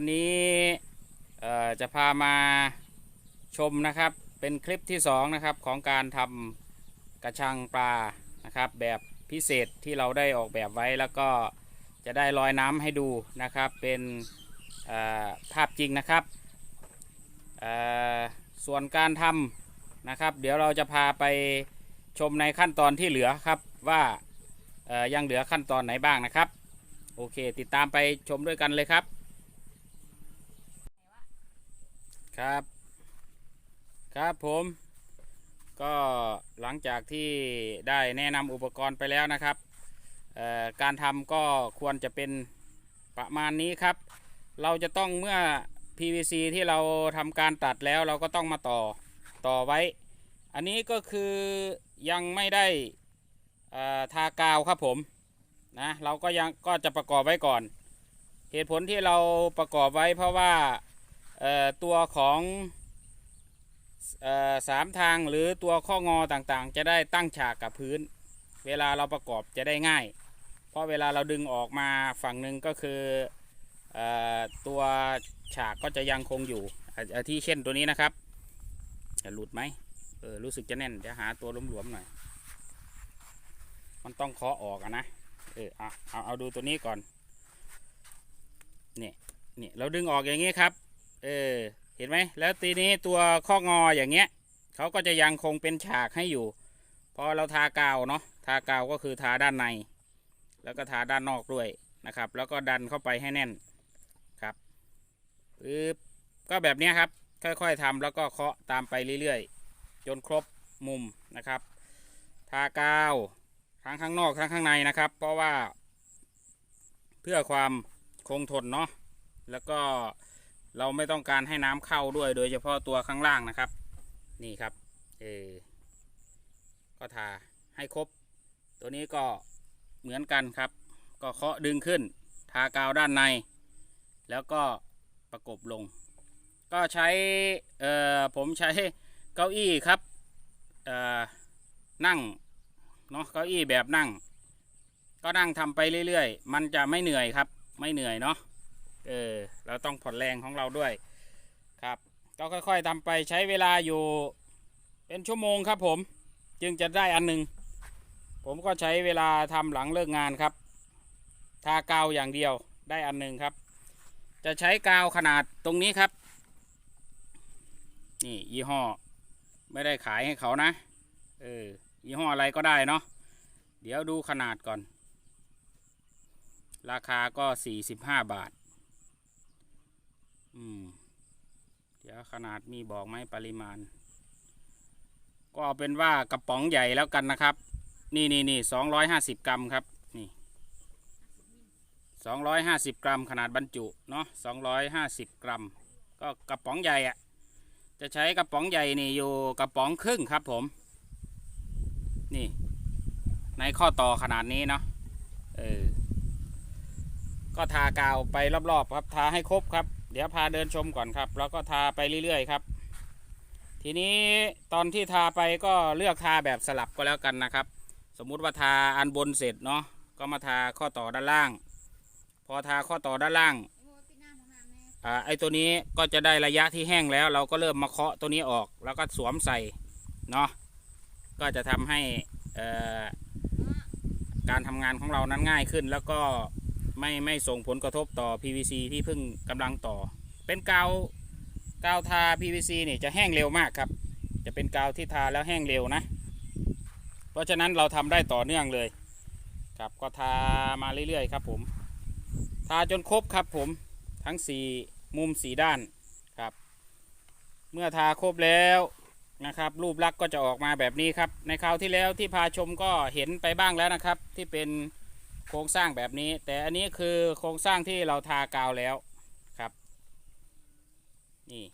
วันนี้จะพามาชมนะครับ เป็นคลิปที่สองนะครับของการทำกระชังปลานะครับ แบบพิเศษที่เราได้ออกแบบไว้แล้วก็จะได้ลอยน้ำให้ดูนะครับ เป็นภาพจริงนะครับ ส่วนการทำนะครับ เดี๋ยวเราจะพาไปชมในขั้นตอนที่เหลือครับว่ายังเหลือขั้นตอนไหนบ้างนะครับ โอเค ติดตามไปชมด้วยกันเลยครับ ครับ ครับผม ก็หลังจากที่ได้แนะนำอุปกรณ์ไปแล้วนะครับ การทำก็ควรจะเป็นประมาณนี้ครับ เราจะต้องเมื่อ PVC ที่เราทำการตัดแล้วเราก็ต้องมาต่อต่อไว้ อันนี้ก็คือยังไม่ได้ทากาวครับผมนะเราก็ยังก็จะประกอบไว้ก่อน เหตุผลที่เราประกอบไว้เพราะว่า ตัวของออสามทางหรือตัวข้องอต่างๆ จะได้ตั้งฉากกับพื้น เวลาเราประกอบจะได้ง่าย เพราะเวลาเราดึงออกมาฝั่งหนึ่งก็คืออตัวฉากก็จะยังคงอยู่อะอะที่เช่นตัวนี้นะครับจะหลุดไหมเออรู้สึกจะแน่นจะหาตัวหลวมๆหน่อย มันต้องเคาะออกอะนะเออเอาเอาเอาดูตัวนี้ก่อนเนี่ยเนี่ยเราดึงออกอย่างงี้ครับ เออ เห็นไหม แล้วทีนี้ตัวข้องออย่างเงี้ยเขาก็จะยังคงเป็นฉากให้อยู่ พอเราทากาวเนาะ ทากาวก็คือทาด้านใน แล้วก็ทาด้านนอกด้วยนะครับ แล้วก็ดันเข้าไปให้แน่นครับปึ๊บก็แบบนี้ครับ ค่อยๆทำแล้วก็เคาะตามไปเรื่อยๆ จนครบมุมนะครับ ทากาวทั้งข้างนอกทั้งข้างในนะครับ เพราะว่า เพื่อความคงทนเนาะ แล้วก็ เราไม่ต้องการให้น้ำเข้าด้วยโดยเฉพาะตัวข้างล่างนะครับ นี่ครับเออก็ทาให้ครบ ตัวนี้ก็เหมือนกันครับ ก็เคาะดึงขึ้น ทากาวด้านใน แล้วก็ประกบลง ก็ใช้เอ่อผมใช้เก้าอี้ครับเอ่อนั่งเนาะเก้าอี้แบบนั่ง ก็นั่งทำไปเรื่อยๆ มันจะไม่เหนื่อยครับ ไม่เหนื่อยเนาะ เออเราต้องผ่อนแรงของเราด้วยครับ ก็ค่อยๆทำไปใช้เวลาอยู่เป็นชั่วโมงครับผม จึงจะได้อันหนึ่งผมก็ใช้เวลาทำหลังเลิกงานครับ ทากาวอย่างเดียวได้อันหนึ่งครับ จะใช้กาวขนาดตรงนี้ครับ นี่ยี่ห้อ ไม่ได้ขายให้เขานะเออยี่ห้ออะไรก็ได้เนาะเดี๋ยวดูขนาดก่อน ราคาก็สี่สิบห้าบาท อืม เดี๋ยวขนาดมีบอกไหมปริมาณ ก็เอาเป็นว่ากระป๋องใหญ่แล้วกันนะครับ นี่นี่นี่สองร้อยห้าสิบกรัมครับ นี่สองร้อยห้าสิบกรัม ขนาดบรรจุเนาะสองร้อยห้าสิบกรัม ก็กระป๋องใหญ่อะจะใช้กระป๋องใหญ่นี่อยู่กระป๋องครึ่งครับผม นี่ ในข้อต่อขนาดนี้เนาะเออก็ทากาวไปรอบๆครับ ทาให้ครบครับ เดี๋ยวพาเดินชมก่อนครับ แล้วก็ทาไปเรื่อยๆครับ ทีนี้ตอนที่ทาไปก็เลือกทาแบบสลับก็แล้วกันนะครับ สมมุติว่าทาอันบนเสร็จเนาะก็มาทาข้อต่อด้านล่าง พอทาข้อต่อด้านล่างอาไอตัวนี้ก็จะได้ระยะที่แห้งแล้ว เราก็เริ่มมาเคาะตัวนี้ออก แล้วก็สวมใส่เนาะก็จะทำให้การทำงานของเรานั้นง่ายขึ้นแล้วก็ ไม่ไม่ส่งผลกระทบต่อ PVC ที่เพิ่งกำลังต่อ เป็นกาวกาวทา PVC นี่จะแห้งเร็วมากครับ จะเป็นกาวที่ทาแล้วแห้งเร็วนะ เพราะฉะนั้นเราทำได้ต่อเนื่องเลยครับก็ทามาเรื่อยๆครับผมทาจนครบครับผมทั้งสี่มุมสีด้านครับ เมื่อทาครบแล้วนะครับ รูปลักษณ์ก็จะออกมาแบบนี้ครับ ในคราวที่แล้วที่พาชมก็เห็นไปบ้างแล้วนะครับ ที่เป็น โครงสร้างแบบนี้ แต่อันนี้คือโครงสร้างที่เราทากาวแล้วครับ นี่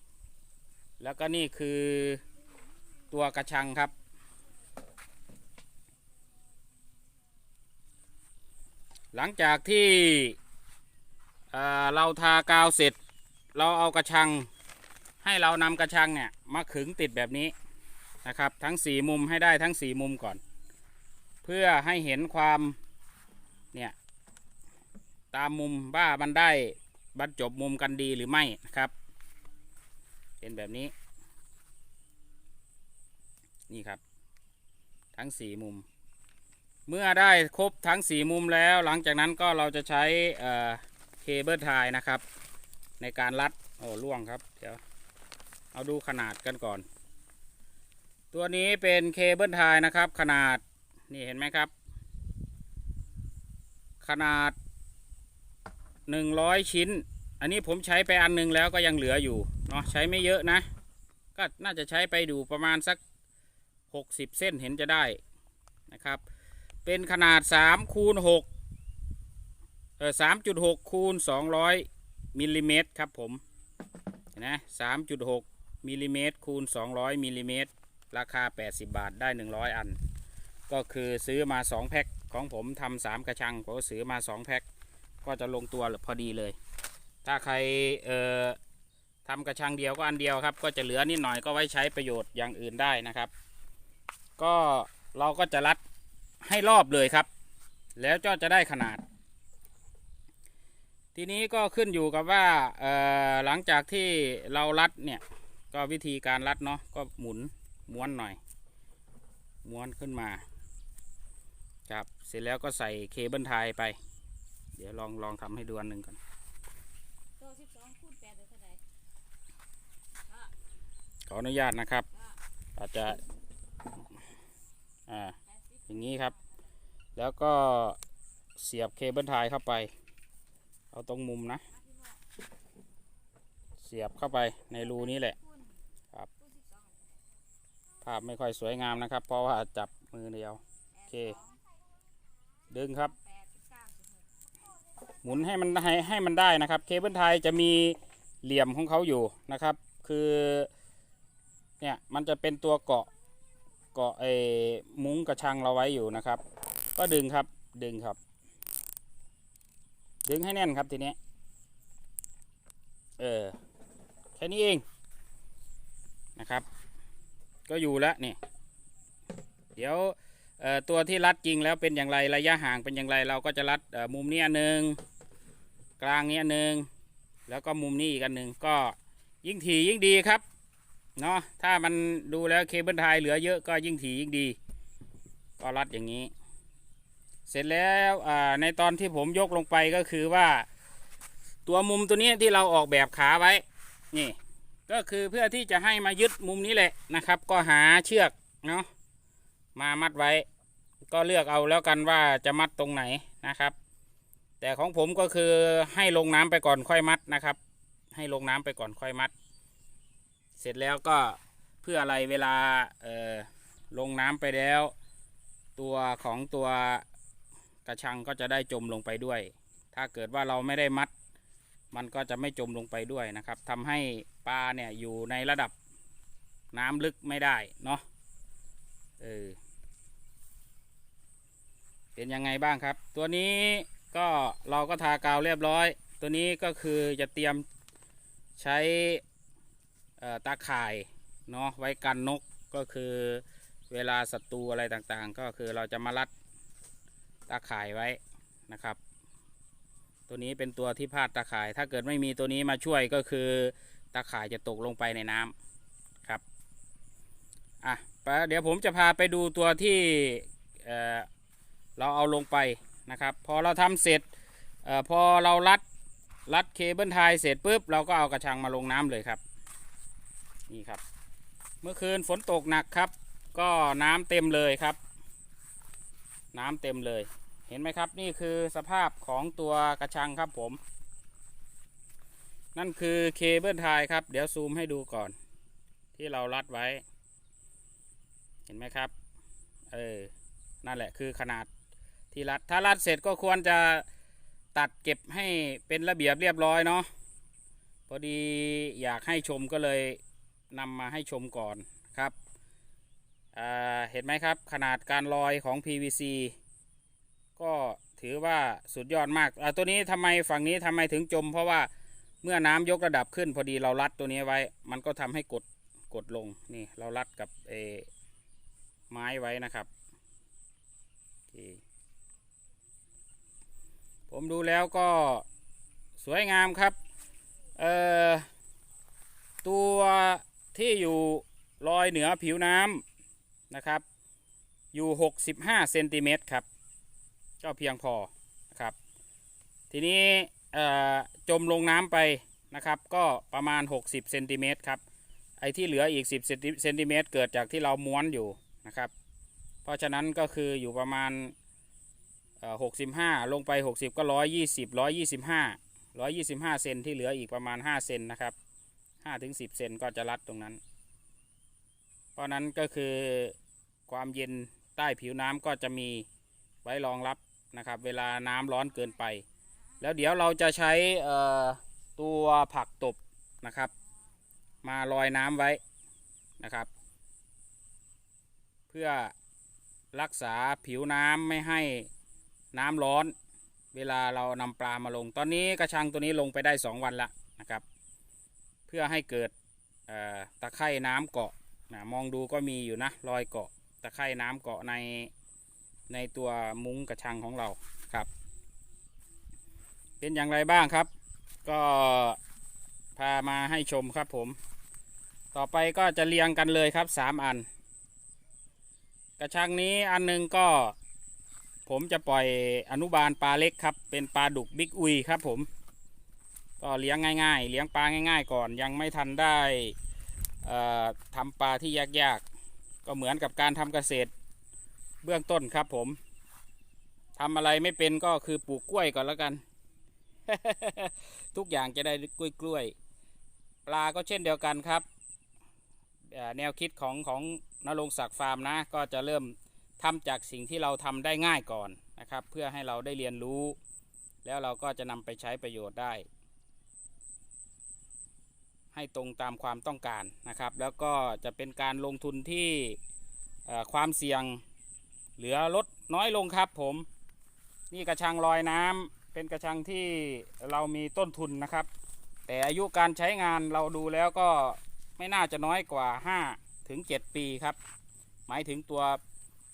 แล้วก็นี่คือตัวกระชังครับ หลังจากที่เราทากาวเสร็จ เราเอากระชัง ให้เรานำกระชังเนี่ยมาขึงติดแบบนี้นะครับ ทั้งสี่มุมให้ได้ทั้งสี่มุมก่อน เพื่อให้เห็นความ เนี่ย ตามมุมว่ามันได้บรรจบมุมกันดีหรือไม่นะครับ เป็นแบบนี้ นี่ครับ ทั้งสี่มุม เมื่อได้ครบทั้งสี่มุมแล้ว หลังจากนั้นก็เราจะใช้เอ่อเคเบิลไทยนะครับ ในการรัดโอ้ล่วงครับเดี๋ยวเอาดูขนาดกันก่อน ตัวนี้เป็นเคเบิลไทยนะครับ ขนาดนี่เห็นไหมครับ ขนาด100ชิ้น อันนี้ผมใช้ไปอันหนึงแล้วก็ยังเหลืออยู่เนาะใช้ไม่เยอะนะ ก็น่าจะใช้ไปดูประมาณสัก60เส้นเห็นจะได้นะครับ เป็นขนาด3คูณ6เออ3.6คูณ200มิลลิเมตรครับผมเห็นะ3.6มิลลิเมตรคูณ200มิลลิเมตรราคา80บาทได้100อัน ก็คือซื้อมา2แพ็ค ของผมทำสามกระชังผมก็ซื้อมา2แพ็คก็จะลงตัวพอดีเลย ถ้าใครเอ่อทำกระชังเดียวก็อันเดียวครับ ก็จะเหลือนิดหน่อยก็ไว้ใช้ประโยชน์อย่างอื่นได้นะครับ ก็เราก็จะรัดให้รอบเลยครับ แล้วก็จะได้ขนาด ทีนี้ก็ขึ้นอยู่กับว่าเอ่อหลังจากที่เรารัดเนี่ยก็วิธีการรัดเนาะก็หมุนม้วนหน่อย ม้วนขึ้นมา ครับเสร็จแล้วก็ใส่เคเบิลไทยไป เดี๋ยวลองลองทำให้ดูอันหนึ่งก่อนตัวสิบสองคูณแปดได้เท่าไหร่ขออนุญาตนะครับ อาจจะอ่าแปดสิบอย่างนี้ครับ แล้วก็เสียบเคเบิลไทยเข้าไป เอาตรงมุมนะ เสียบเข้าไปในรูนี้แหละคูณครับคูณสิบสองภาพไม่ค่อยสวยงามนะครับ เพราะว่าจับมือเดียวโอเค ดึงครับ หมุนให้มันให้ให้มันได้นะครับ เคเบิลไทยจะมีเหลี่ยมของเขาอยู่นะครับ คือเนี่ยมันจะเป็นตัวเกาะเกาะไอ้มุ้งกระชังเราไว้อยู่นะครับ ก็ดึงครับดึงครับ ดึงให้แน่นครับทีนี้เออแค่นี้เองนะครับ ก็อยู่แล้วนี่เดี๋ยว ตัวที่รัดจริงแล้วเป็นอย่างไรระยะห่างเป็นอย่างไร เราก็จะรัดมุมนี้อันหนึ่งกลางนี้อันหนึ่งแล้วก็มุมนี้อีกอันหนึ่งก็ยิ่งถี่ยิ่งดีครับเนาะถ้ามันดูแล้วเคเบิลไทยเหลือเยอะก็ยิ่งถี่ยิ่งดี ก็รัดอย่างนี้ เสร็จแล้วในตอนที่ผมยกลงไปก็คือว่า ตัวมุมตัวนี้ที่เราออกแบบขาไว้นี่ก็คือเพื่อที่จะให้มายึดมุมนี้แหละนะครับ ก็หาเชือกเนาะมามัดไว้ ก็เลือกเอาแล้วกันว่าจะมัดตรงไหนนะครับ แต่ของผมก็คือให้ลงน้ำไปก่อนค่อยมัดนะครับ ให้ลงน้ำไปก่อนค่อยมัด เสร็จแล้วก็เพื่ออะไรเวลาเออลงน้ำไปแล้ว ตัวของตัวกระชังก็จะได้จมลงไปด้วย ถ้าเกิดว่าเราไม่ได้มัด มันก็จะไม่จมลงไปด้วยนะครับทำให้ปลาเนี่ยอยู่ในระดับน้ำลึกไม่ได้เนาะเออ เป็นยังไงบ้างครับ ตัวนี้ก็เราก็ทากาวเรียบร้อย ตัวนี้ก็คือจะเตรียมใช้ตาข่ายเนาะไว้กันนกก็คือเวลาศัตรูอะไรต่างๆ ก็คือเราจะมารัดตาข่ายไว้นะครับ ตัวนี้เป็นตัวที่พาดตาข่าย ถ้าเกิดไม่มีตัวนี้มาช่วยก็คือตาข่ายจะตกลงไปในน้ำครับอะเดี๋ยวผมจะพาไปดูตัวที่ เราเอาลงไปนะครับ พอเราทำเสร็จอพอเรารัดรัดเคเบิลไทยเสร็จปุ๊บเราก็เอากระชังมาลงน้ำเลยครับนี่ครับ เมื่อคืนฝนตกหนักครับ ก็น้ำเต็มเลยครับ น้ำเต็มเลยเห็นไหมครับนี่คือสภาพของตัวกระชังครับผม นั่นคือเคเบิลไทยครับ เดี๋ยวซูมให้ดูก่อน ที่เรารัดไว้ เห็นไหมครับ เออ นั่นแหละคือขนาด ที่รัดถ้ารัดเสร็จก็ควรจะตัดเก็บให้เป็นระเบียบเรียบร้อยเนาะพอดีอยากให้ชมก็เลยนำมาให้ชมก่อนครับเห็นไหมครับขนาดการลอยของ PVC ก็ถือว่าสุดยอดมากตัวนี้ทำไมฝั่งนี้ทำไมถึงจม เพราะว่าเมื่อน้ำยกระดับขึ้น พอดีเรารัดตัวนี้ไว้ มันก็ทำให้กดกดลงนี่เรารัดกับเอไม้ไว้นะครับโอเค ผมดูแล้วก็สวยงามครับ เอ่อ ตัวที่อยู่ลอยเหนือผิวน้ำนะครับ อยู่ 65เซนติเมตรครับ ก็เพียงพอนะครับ ทีนี้เอ่อจมลงน้ำไปนะครับ ก็ประมาณ 60เซนติเมตรครับ ไอ้ที่เหลืออีก 10เซนติเมตรเกิดจากที่เราม้วนอยู่นะครับ เพราะฉะนั้นก็คืออยู่ประมาณ หกสิบห้าลงไป60ก็120 125 125เซนที่เหลืออีกประมาณ5เซนนะครับ5ถึง10เซนก็จะรัดตรงนั้น เพราะนั้นก็คือความเย็นใต้ผิวน้ำก็จะมีไว้รองรับนะครับ เวลาน้ำร้อนเกินไป แล้วเดี๋ยวเราจะใช้ตัวผักตบนะครับ มาลอยน้ำไว้นะครับ เพื่อรักษาผิวน้ำไม่ให้ น้ำร้อน เวลาเรานำปลามาลง ตอนนี้กระชังตัวนี้ลงไปได้ 2 วันละนะครับ เพื่อให้เกิดตะไคร่น้ำเกาะนะมองดูก็มีอยู่นะรอยเกาะตะไคร่น้ำเกาะในในตัวมุ้งกระชังของเราครับ เป็นอย่างไรบ้างครับ ก็พามาให้ชมครับผม ต่อไปก็จะเรียงกันเลยครับสามอัน กระชังนี้อันหนึงก็ ผมจะปล่อยอนุบาลปลาเล็กครับ เป็นปลาดุกบิ๊กอุยครับ ผม ก็เลี้ยงง่าย ๆ เลี้ยงปลาง่าย ๆ ก่อนยังไม่ทันได้เอ่อทำปลาที่ยากๆ ก็เหมือนกับการทำเกษตรเบื้องต้นครับ ผมทำอะไรไม่เป็นก็คือปลูกกล้วยก่อนแล้วกัน ทุกอย่างจะได้กล้วยกล้วยๆปลาก็เช่นเดียวกันครับ แนวคิดของของนรงศักดิ์ฟาร์มนะ ก็จะเริ่ม ทำจากสิ่งที่เราทำได้ง่ายก่อนนะครับ เพื่อให้เราได้เรียนรู้ แล้วเราก็จะนำไปใช้ประโยชน์ได้ ให้ตรงตามความต้องการนะครับ แล้วก็จะเป็นการลงทุนที่ความเสี่ยงเหลือลดน้อยลงครับผม นี่กระชังลอยน้ำเป็นกระชังที่เรามีต้นทุนนะครับ แต่อายุการใช้งานเราดูแล้วก็ไม่น่าจะน้อยกว่า 5 ถึง 7 ปีครับ หมายถึงตัว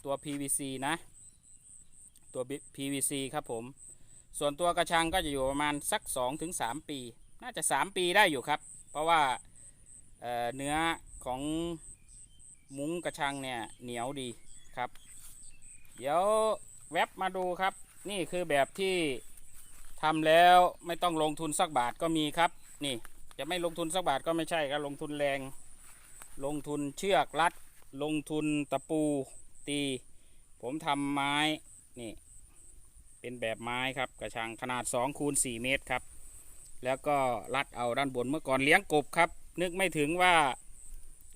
ตัว PVC นะ ตัว PVC ครับผม ส่วนตัวกระชังก็จะอยู่ประมาณสัก2-3ถึง3ปี น่าจะ 3 ปีได้อยู่ครับ เพราะว่าเเนื้อของมุ้งกระชังเนี่ยเหนียวดีครับ เดี๋ยวแวบมาดูครับ นี่คือแบบที่ทำแล้วไม่ต้องลงทุนสักบาทก็มีครับ นี่จะไม่ลงทุนสักบาทก็ไม่ใช่ครับลงทุนแรง ลงทุนเชือกรัด ลงทุนตะปู ตี ผมทำไม้นี่เป็นแบบไม้ครับกระชังขนาด2คูณ4เมตรครับ แล้วก็รัดเอาด้านบนเมื่อก่อนเลี้ยงกบครับ นึกไม่ถึงว่า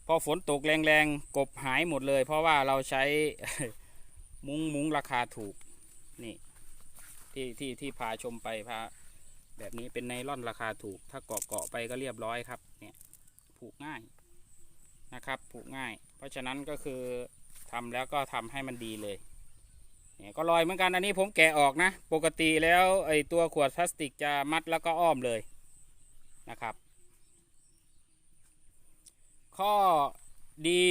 พอฝนตกแรงๆกบหายหมดเลย เพราะว่าเราใช้มุ้งมุ้งราคาถูกนี่ที่ที่ที่พาชมไปพาแบบนี้เป็นไนล่อนราคาถูก ถ้าเกาะเกาะไปก็เรียบร้อยครับเนี่ยผูกง่ายนะครับผูกง่าย เพราะฉะนั้นก็คือ ทำแล้วก็ทำให้มันดีเลยเนี่ยก็ลอยเหมือนกันอันนี้ผมแกะออกนะ ปกติแล้วไอตัวขวดพลาสติกจะมัดแล้วก็อ้อมเลยนะครับ ข้อดี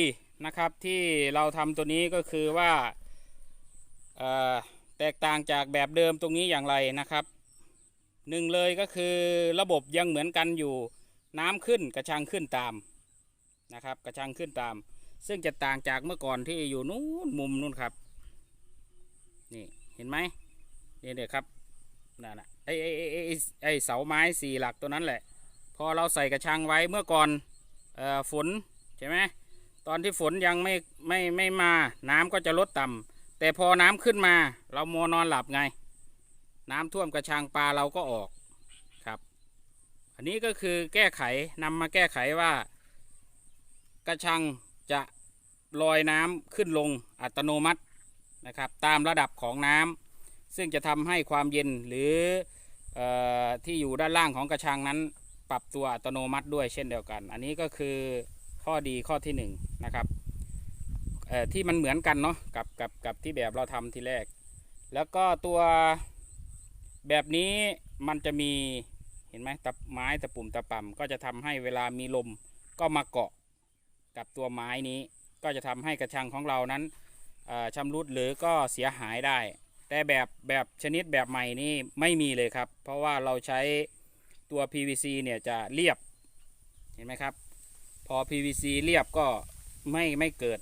นะครับที่เราทำตัวนี้ก็คือว่าแตกต่างจากแบบเดิมตรงนี้อย่างไรนะครับหนึ่งเลยก็คือระบบยังเหมือนกันอยู่น้ำขึ้นกระชังขึ้นตามนะครับ กระชังขึ้นตาม ซึ่งจะต่างจากเมื่อก่อนที่อยู่นู้นมุมนู้นครับ นี่เห็นไหมนี่เดี๋ยครับนั่นนะไอไอไอไอ้ไอเสาไม้สี่หลักตัวนั้นแหละ พอเราใส่กระชังไว้เมื่อก่อนเอ่อฝนใช่ไหมตอนที่ฝนยังไม่ไม่ไม่มา น้ำก็จะลดต่ำแต่พอน้ำขึ้นมา เรามัวนอนหลับไง น้ำท่วมกระชังปลาเราก็ออกครับ อันนี้ก็คือแก้ไขนำมาแก้ไขว่า กระชัง จะลอยน้ำขึ้นลงอัตโนมัตินะครับ ตามระดับของน้ำซึ่งจะทำให้ความเย็นหรือออที่อยู่ด้านล่างของกระชังนั้น ปรับตัวอัตโนมัติด้วยเช่นเดียวกัน อันนี้ก็คือข้อดีข้อที่หนึ่งนะครับที่มันเหมือนกันเนาะกับกับกับที่แบบเราทำทีแรก แล้วก็ตัวแบบนี้มันจะมีเห็นไหมตะไม้ตะปุ่มตะป่ำก็จะทำให้เวลามีลมก็มาเกาะ กับตัวไม้นี้ ก็จะทำให้กระชังของเรานั้นเอ่อชำรุดหรือก็เสียหายได้ แต่แบบแบบชนิดแบบใหม่นี่ไม่มีเลยครับ เพราะว่าเราใช้ตัว PVC เนี่ยจะเรียบเห็นไหมครับ พอ PVC เรียบก็ไม่ไม่เกิด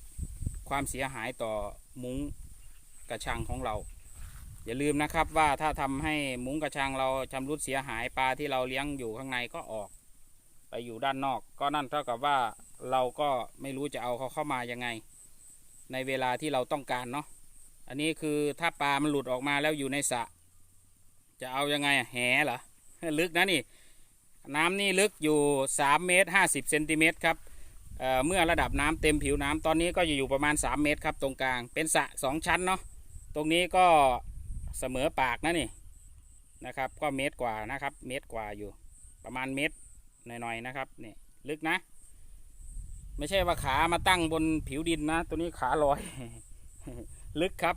ความเสียหายต่อมุ้งกระชังของเรา อย่าลืมนะครับว่าถ้าทำให้มุ้งกระชังเราชำรุดเสียหายปลาที่เราเลี้ยงอยู่ข้างในก็ออก ไปอยู่ด้านนอก ก็นั่นเท่ากับว่า เราก็ไม่รู้จะเอาเขาเข้ามายังไง ในเวลาที่เราต้องการเนาะอันนี้คือถ้าปลามันหลุดออกมาแล้วอยู่ในสระจะเอายังไงอะแหเหรอลึกนะนี่ น้ำนี่ลึกอยู่ 3 เมตร 50เซนติเมตรครับเอ่อเมื่อระดับน้ำเต็มผิวน้ำตอนนี้ก็จะอยู่ประมาณ 3 เมตรครับตรงกลางเป็นสระสองชั้นเนาะตรงนี้ก็เสมอปากนะนี่นะครับ ก็เมตรกว่านะครับ เมตรกว่าอยู่ ประมาณเมตรหน่อยๆนะครับนี่ลึกนะ ไม่ใช่ว่าขามาตั้งบนผิวดินนะ ตัวนี้ขาลอย ลึกครับ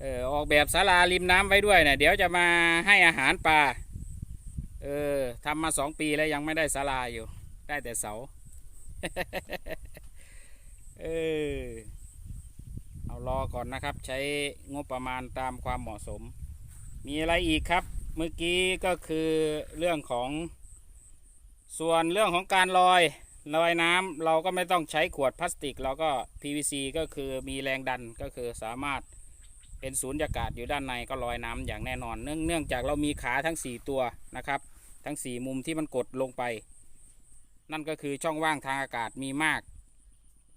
เออออกแบบศาลาริมน้ำไว้ด้วยเนี่ยเดี๋ยวจะมาให้อาหารปลาเออทำมาสองปีแล้วยังไม่ได้ศาลาอยู่ ได้แต่เสาเออเอารอก่อนนะครับ ใช้งบประมาณตามความเหมาะสม มีอะไรอีกครับ เมื่อกี้ก็คือเรื่องของส่วนเรื่องของการลอย ลอยน้ำเราก็ไม่ต้องใช้ขวดพลาสติก เราก็ PVC ก็คือมีแรงดันก็คือสามารถเป็นศูนย์อากาศอยู่ด้านในก็ลอยน้ำอย่างแน่นอนเนื่องเนื่องจากเรามีขาทั้ง 4 ตัวนะครับ ทั้ง 4 มุมที่มันกดลงไป นั่นก็คือช่องว่างทางอากาศมีมาก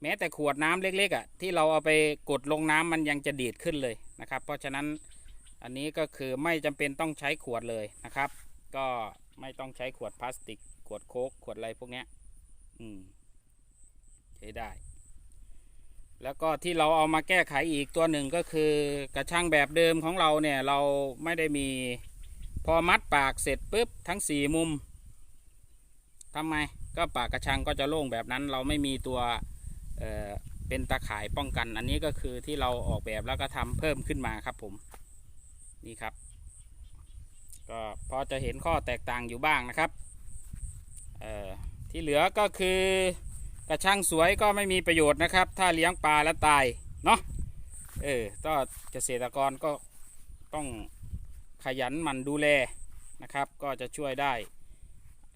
แม้แต่ขวดน้ำเล็กๆอะที่เราเอาไปกดลงน้ำมันยังจะดีดขึ้นเลยนะครับ เพราะฉะนั้นอันนี้ก็คือไม่จำเป็นต้องใช้ขวดเลยนะครับ ก็ไม่ต้องใช้ขวดพลาสติก ขวดโค้กขวดอะไรพวกนี้ อืมใช้ได้ แล้วก็ที่เราเอามาแก้ไขอีกตัวหนึ่งก็คือกระช่างแบบเดิมของเราเนี่ย เราไม่ได้มี พอมัดปากเสร็จปุ๊บทั้งสี่มุมทำไมก็ปากกระชังก็จะโล่งแบบนั้น เราไม่มีตัวเเป็นตาข่ายป้องกัน อันนี้ก็คือที่เราออกแบบแล้วก็ทำเพิ่มขึ้นมาครับผมนี่ครับ ก็พอจะเห็นข้อแตกต่างอยู่บ้างนะครับ เอ่อ ที่เหลือก็คือกระชังสวยก็ไม่มีประโยชน์นะครับ ถ้าเลี้ยงปลาแล้วตายเนาะเออก็เกษตรกรก็ต้องขยันหมันดูแลนะครับ ก็จะช่วยได้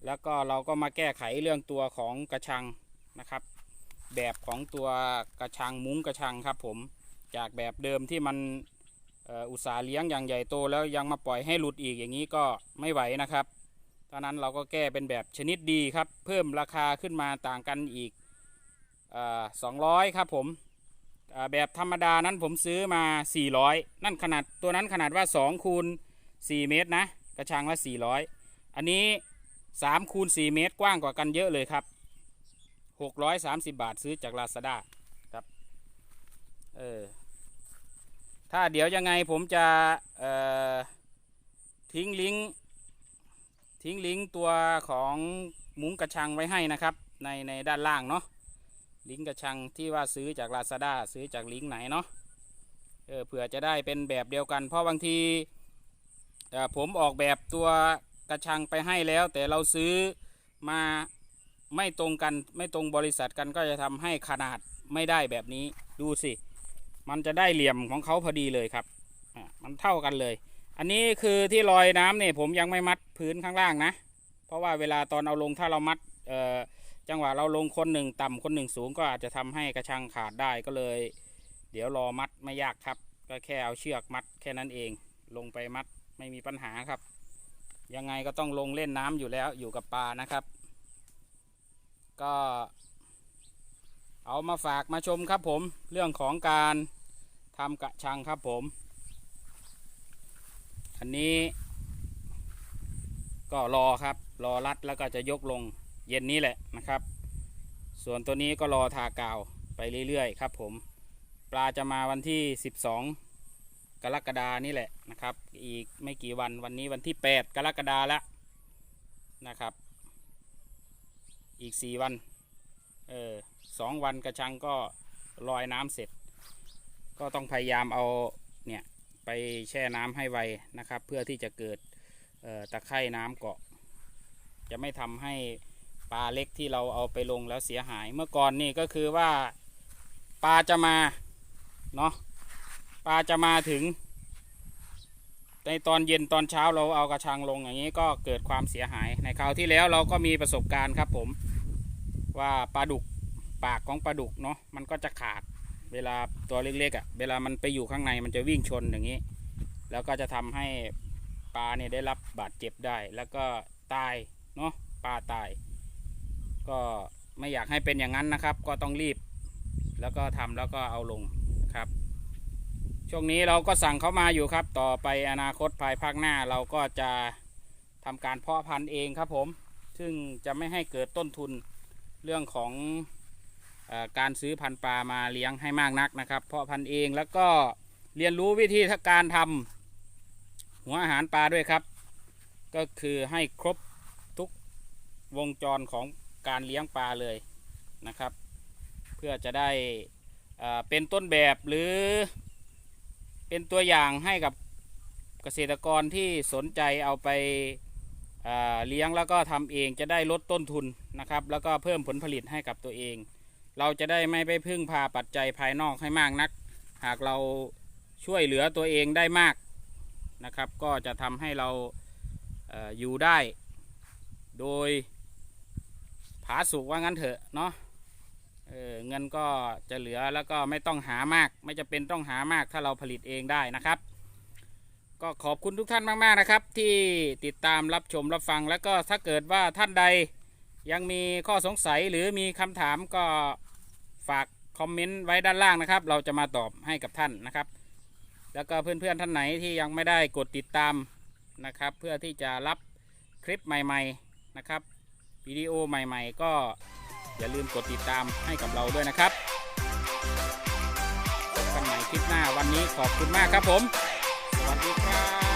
แล้วก็เราก็มาแก้ไขเรื่องตัวของกระชังนะครับ แบบของตัวกระชังมุ้งกระชังครับผมจากแบบเดิมที่มันอ,อ,อุตสาห์เลี้ยงอย่างใหญ่โตแล้วยังมาปล่อยให้หลุดอีกอย่างนี้ก็ไม่ไหวนะครับ ดังนั้นเราก็แก้เป็นแบบชนิดดีครับ เพิ่มราคาขึ้นมาต่างกันอีกสองร้อยครับผมแบบธรรมดานั้นผมซื้อมา 400 นั่นขนาดตัวนั้นขนาดว่า2คูณ4เมตรนะ กระชังละ 400 อันนี้3คูณ4เมตรกว้างกว่ากันเยอะเลยครับ 630 บาทซื้อจากลาซาด้าครับเออถ้าเดี๋ยวยังไงผมจะทิ้งลิงก์ ทิ้งลิงก์ตัวของมุ้งกระชังไว้ให้นะครับ ในในด้านล่างเนาะลิงก์กระชังที่ว่าซื้อจากลาซาด้าซื้อจากลิงก์ไหนเนาะเออเผื่อจะได้เป็นแบบเดียวกัน เพราะบางทีผมออกแบบตัวกระชังไปให้แล้ว แต่เราซื้อมาไม่ตรงกันไม่ตรงบริษัทกันก็จะทำให้ขนาดไม่ได้แบบนี้ดูสิ มันจะได้เหลี่ยมของเขาพอดีเลยครับอะมันเท่ากันเลย อันนี้คือที่ลอยน้ำเนี่ยผมยังไม่มัดพื้นข้างล่างนะ เพราะว่าเวลาตอนเอาลงถ้าเรามัดจังหวะเราลงคนหนึ่งต่ำคนหนึ่งสูงก็อาจจะทำให้กระชังขาดได้ก็เลย เดี๋ยวรอมัดไม่ยากครับ ก็แค่เอาเชือกมัดแค่นั้นเอง ลงไปมัดไม่มีปัญหาครับ ยังไงก็ต้องลงเล่นน้ำอยู่แล้วอยู่กับปลานะครับ ก็เอามาฝากมาชมครับผมเรื่องของการทำกระชังครับผม อันนี้ ก็รอครับ รอรัดแล้วก็จะยกลงเย็นนี้แหละนะครับ ส่วนตัวนี้ก็รอทากาวไปเรื่อยๆครับ ผม ปลาจะมาวันที่ 12 กรกฎานี่แหละนะครับ อีกไม่กี่วันวันนี้วันที่ 8 กรกฎาแล้วนะครับ อีก 4 วันเออสองวันกระชังก็ลอยน้ำเสร็จ ก็ต้องพยายามเอาเนี่ย ไปแช่น้ำให้ไวนะครับ เพื่อที่จะเกิดตะไคร่น้ำเกาะ จะไม่ทำให้ปลาเล็กที่เราเอาไปลงแล้วเสียหาย เมื่อก่อนนี่ก็คือว่าปลาจะมาเนาะปลาจะมาถึง ในตอนเย็นตอนเช้าเราเอากระชังลงอย่างนี้ก็เกิดความเสียหายในคราวที่แล้วเราก็มีประสบการณ์ครับผมว่าปลาดุกปากของปลาดุกเนาะมันก็จะขาด เวลาตัวเล็กๆอะ่ะ เวลามันไปอยู่ข้างในมันจะวิ่งชนอย่างนี้ แล้วก็จะทำให้ปลาเนี่ยได้รับบาดเจ็บได้ แล้วก็ตายเนาะปลาตาย ก็ไม่อยากให้เป็นอย่างนั้นนะครับ ก็ต้องรีบ แล้วก็ทำแล้วก็เอาลงครับ ช่วงนี้เราก็สั่งเขามาอยู่ครับ ต่อไปอนาคตภายภาคหน้าเราก็จะทำการเพาะพันธุ์เองครับผม ซึ่งจะไม่ให้เกิดต้นทุนเรื่องของ การซื้อพันธุ์ปลามาเลี้ยงให้มากนักนะครับ เพาะพันธุ์เองแล้วก็เรียนรู้วิธีการทำหัวอาหารปลาด้วยครับ ก็คือให้ครบทุกวงจรของการเลี้ยงปลาเลยนะครับ เพื่อจะได้เป็นต้นแบบหรือเป็นตัวอย่างให้กับเกษตรกรที่สนใจเอาไปเเลี้ยงแล้วก็ทำเองจะได้ลดต้นทุนนะครับ แล้วก็เพิ่มผลผลิตให้กับตัวเอง เราจะได้ไม่ไปพึ่งพาปัจจัยภายนอกให้มากนัก หากเราช่วยเหลือตัวเองได้มากนะครับ ก็จะทำให้เราเอออยู่ได้ โดยผาสุกว่างั้นเถอะเนาะเเงินก็จะเหลือแล้วก็ไม่ต้องหามาก ไม่จะเป็นต้องหามากถ้าเราผลิตเองได้นะครับ ก็ขอบคุณทุกท่านมาก ๆ นะครับ ที่ติดตามรับชมรับฟังแล้วก็ถ้าเกิดว่าท่านใดยังมีข้อสงสัยหรือมีคำถามก็ ฝากคอมเมนต์ไว้ด้านล่างนะครับ เราจะมาตอบให้กับท่านนะครับ แล้วก็เพื่อนๆท่านไหนที่ยังไม่ได้กดติดตามนะครับ เพื่อที่จะรับคลิปใหม่ ๆนะครับวิดีโอใหม่ ๆ ก็อย่าลืมกดติดตามให้กับเราด้วยนะครับพบกันใหม่คลิปหน้าวันนี้ขอบคุณมากครับผม สวัสดีครับ